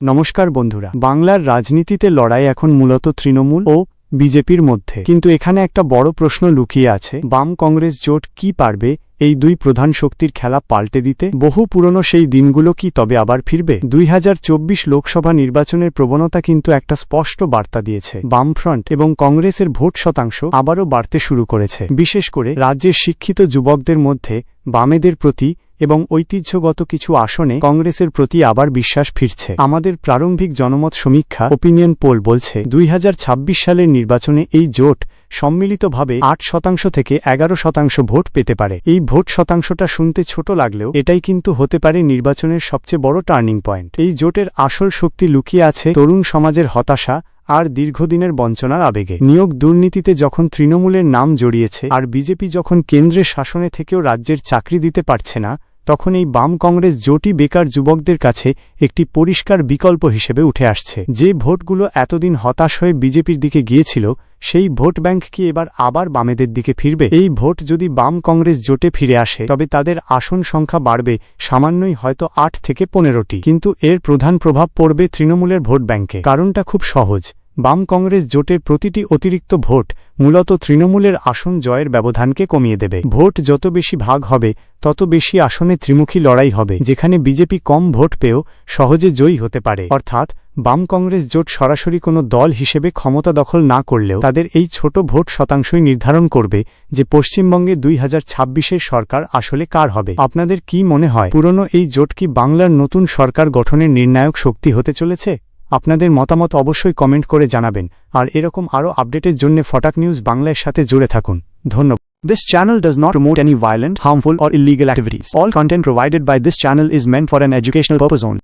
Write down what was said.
নমস্কার বন্ধুরা, বাংলার রাজনীতিতে লড়াই এখন মূলত তৃণমূল ও বিজেপির মধ্যে। কিন্তু এখানে একটা বড় প্রশ্ন লুকিয়ে আছে, বাম কংগ্রেস জোট কি পারবে? এই দুই প্রধান শক্তির খেলা পাল্টে দিতে? বহু পুরনো সেই দিনগুলো কি তবে আবার ফিরবে? দুই হাজার চব্বিশ লোকসভা নির্বাচনের প্রবণতা কিন্তু একটা স্পষ্ট বার্তা দিয়েছে। বামফ্রন্ট এবং কংগ্রেসের ভোট শতাংশ আবারও বাড়তে শুরু করেছে। বিশেষ করে রাজ্যের শিক্ষিত যুবকদের মধ্যে বামেদের প্রতি এবং ঐতিহ্যগত কিছু আসনে কংগ্রেসের প্রতি আবার বিশ্বাস ফিরছে। আমাদের প্রারম্ভিক জনমত সমীক্ষা ওপিনিয়ন পোল বলছে, দুই হাজার ছাব্বিশ সালের নির্বাচনে এই জোট সম্মিলিতভাবে আট শতাংশ থেকে এগারো শতাংশ ভোট পেতে পারে। এই ভোট শতাংশটা শুনতে ছোট লাগলেও এটাই কিন্তু হতে পারে নির্বাচনের সবচেয়ে বড় টার্নিং পয়েন্ট। এই জোটের আসল শক্তি লুকিয়ে আছে তরুণ সমাজের হতাশা আর দীর্ঘদিনের বঞ্চনার আবেগে। নিয়োগ দুর্নীতিতে যখন তৃণমূলের নাম জড়িয়েছে আর বিজেপি যখন কেন্দ্রের শাসনে থেকেও রাজ্যের চাকরি দিতে পারছে না তখন এই বাম কংগ্রেস জোটই বেকার যুবকদের কাছে একটি পরিষ্কার বিকল্প হিসেবে উঠে আসছে। যে ভোটগুলো এতদিন হতাশ হয়ে বিজেপির দিকে গিয়েছিল, সেই ভোট ব্যাংক কি এবার আবার বামেদের দিকে ফিরবে? এই ভোট যদি বাম কংগ্রেস জোটে ফিরে আসে, তবে তাদের আসন সংখ্যা বাড়বে, সামান্যই হয়তো আট থেকে পনেরোটি। কিন্তু এর প্রধান প্রভাব পড়বে তৃণমূলের ভোট ব্যাংকে। কারণটা খুব সহজ। বাম কংগ্রেস জোটের প্রতিটি অতিরিক্ত ভোট মূলত তৃণমূলের আসন জয়ের ব্যবধানকে কমিয়ে দেবে। ভোট যত বেশি ভাগ হবে, তত বেশি আসনে ত্রিমুখী লড়াই হবে, যেখানে বিজেপি কম ভোট পেয়েও সহজে জয়ী হতে পারে। অর্থাৎ, বাম কংগ্রেস জোট সরাসরি কোনো দল হিসেবে ক্ষমতা দখল না করলেও তাদের এই ছোট ভোট শতাংশই নির্ধারণ করবে যে পশ্চিমবঙ্গে দুই হাজার ছাব্বিশের সরকার আসলে কার হবে। আপনাদের কি মনে হয়, পুরনো এই জোট কি বাংলার নতুন সরকার গঠনের নির্ণায়ক শক্তি হতে চলেছে? আপনাদের মতামত অবশ্যই কমেন্ট করে জানাবেন আর এরকম আরও আপডেটের জন্য ফটাক নিউজ বাংলার সাথে জুড়ে থাকুন ধন্যবাদ This channel does not promote any violent, harmful or illegal activities. All content provided by this channel is meant for an educational purpose only.